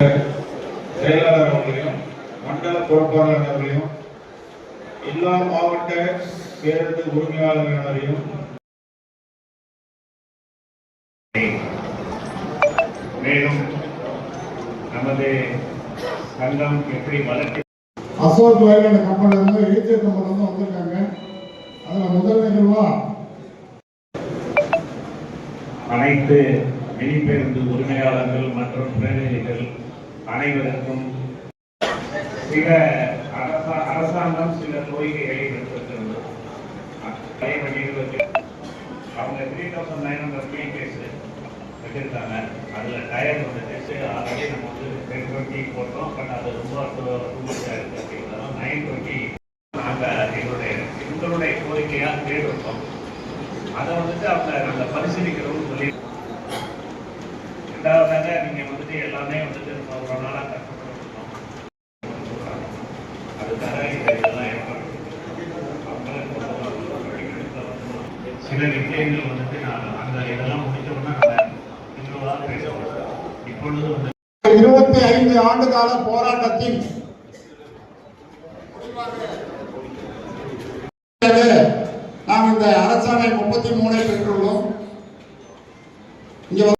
செயலாளர் அவர்களையும் மண்டல பொறுப்பாளர் அவர்களையும் எல்லா மாவட்ட பேருந்து உரிமையாளர்களையும் மேலும் நமது சங்கம் எப்படி வளர்ச்சி அசோக் லைலாண்ட் கம்பெனி இருந்து ஏஜே கம்பெனி வந்து வந்திருக்காங்க. அதில் முதல் நிகழ்வா அனைத்து மினிபேருந்து உரிமையாளர்கள் மற்றும் பிரதிநிதிகள் அனைவருக்கும் சில அரசா- அரசாங்கம் சில கோரிக்கைகளை விடுத்திருக்கிறது. அதே அவங்க three thousand nine hundred B case வச்சிருக்காங்க அதில் டயர் வந்துட்டு ஆல்ரெடி நம்ம வந்து டென் டுவெண்ட்டி போட்டோம். பட் அது ரொம்ப டூரிஸ்டாக இருக்குது அப்படிங்கிறதால நைன் டுவெண்ட்டி நாங்கள் எங்களுடைய எங்களுடைய கோரிக்கையாக கேட்டிருக்கோம். அதை வந்துட்டு அவங்க நாங்கள் பரிசீலிக்கிறோம்னு சொல்லி ரெண்டாவதாக நீங்கள் வந்துட்டு எல்லாமே வந்துட்டு ரொம்ப ஒரு நாளாக கஷ்டப்பட்டுருக்கோம் அதுக்காக இந்த இதெல்லாம் ஏற்பாடு சில விஷயங்கள் வந்துட்டு நான் அந்த இதெல்லாம் முடிச்சோம்னா நம்ம இன்னொரு இப்பொழுது வந்து இருபத்தி ஐந்து ஆண்டு கால போராட்டத்தின் நாம் இந்த அரசாணை முப்பத்தி மூணை பெற்றுள்ளோம். இங்க